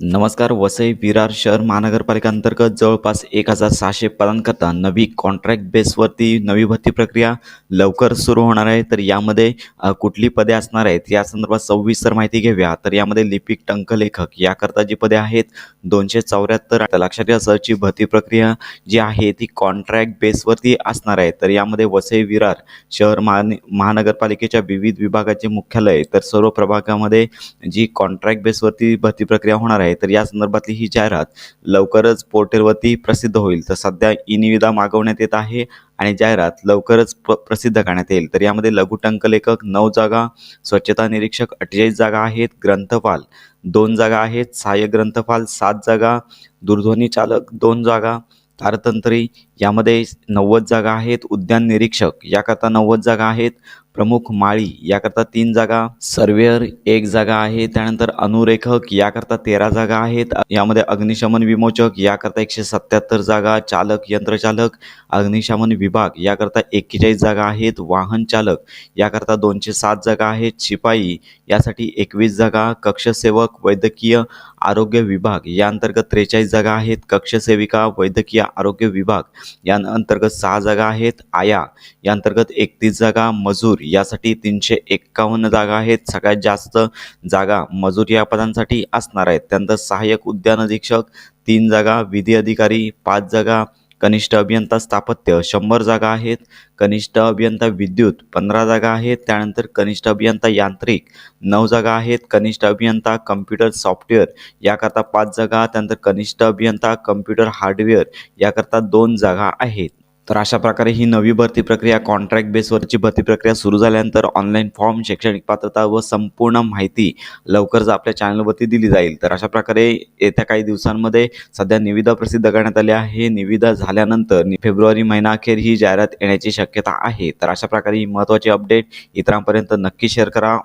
नमस्कार वसई विरार शहर महानगरपालिका अंतर्गत जवळपास एक हजार सहाशे पदांकरता नवी कॉन्ट्रॅक्ट बेसवरती नवी भरती प्रक्रिया लवकर सुरू होणार आहे. तर यामध्ये कुठली पदे असणार आहेत या संदर्भात सविस्तर माहिती घेऊया. तर यामध्ये लिपिक टंकलेखक याकरता जी पदे आहेत दोनशे चौऱ्याहत्तर लक्षात घ्या सरची भरती प्रक्रिया जी आहे ती कॉन्ट्रॅक्ट बेसवरती असणार आहे. तर यामध्ये वसई विरार शहर महान महानगरपालिकेच्या विविध विभागाचे मुख्यालय तर सर्व प्रभागामध्ये जी कॉन्ट्रॅक्ट बेसवरती भरती प्रक्रिया होणार आहे तर या संदर्भातली ही जाहिरात लवकरच पोर्टलवरती प्रसिद्ध होईल. तर सध्या ई निविदा मागवण्यात येत आहे आणि जाहिरात लवकरच प्र प्रसिद्ध करण्यात येईल. तर यामध्ये लघुटंक लेखक नऊ जागा स्वच्छता निरीक्षक अठ्ठेचाळीस जागा आहेत ग्रंथपाल दोन जागा आहेत सहाय्यक ग्रंथपाल सात जागा दूरध्वनी चालक दोन जागा तारतंत्री यामध्ये नव्वद जागा आहेत उद्यान निरीक्षक याकरता नव्वद जागा आहेत प्रमुख माळी याकरता तीन जागा सर्वेअर एक जागा आहे त्यानंतर अनुरेखक याकरता तेरा जागा आहेत यामध्ये अग्निशमन विमोचक याकरता एकशे सत्याहत्तर जागा चालक यंत्रचालक अग्निशमन विभाग याकरता एक्केचाळीस जागा आहेत वाहन चालक याकरता दोनशे सात जागा आहेत शिपाई यासाठी एकवीस जागा कक्षसेवक वैद्यकीय आरोग्य विभाग या अंतर्गत त्रेचाळीस जागा आहेत कक्षसेविका वैद्यकीय आरोग्य विभाग या अंतर्गत सहा जागा आहेत आया या अंतर्गत एकतीस जागा मजूर यासाठी तीनशे एक्कावन्न जागा आहेत. सगळ्यात जास्त जागा मजूर या पदांसाठी असणार आहेत. त्यानंतर सहाय्यक उद्यान अधीक्षक तीन जागा विधी अधिकारी पाच जागा कनिष्ठ अभियंता स्थापत्य शंभर जागा आहेत. कनिष्ठ अभियंता विद्युत पंधरा जागा आहेत. त्यानंतर कनिष्ठ अभियंता यांत्रिक नऊ जागा आहेत. कनिष्ठ अभियंता कम्प्युटर सॉफ्टवेअर याकरता पाच जागा. त्यानंतर कनिष्ठ अभियंता कम्प्युटर हार्डवेअर याकरता दोन जागा आहेत. तर अशा प्रकारे ही नवी भरती प्रक्रिया कॉन्ट्रॅक्ट बेसवरची भरती प्रक्रिया सुरू झाल्यानंतर ऑनलाईन फॉर्म शैक्षणिक पात्रता व संपूर्ण माहिती लवकरच आपल्या चॅनलवरती दिली जाईल. तर अशा प्रकारे येत्या काही दिवसांमध्ये सध्या निविदा प्रसिद्ध करण्यात आली आहे. निविदा झाल्यानंतर फेब्रुवारी फेब्रुवारी महिनाअखेर ही जाहिरात येण्याची शक्यता आहे. तर अशा प्रकारे ही महत्त्वाची अपडेट इतरांपर्यंत नक्की शेअर करा.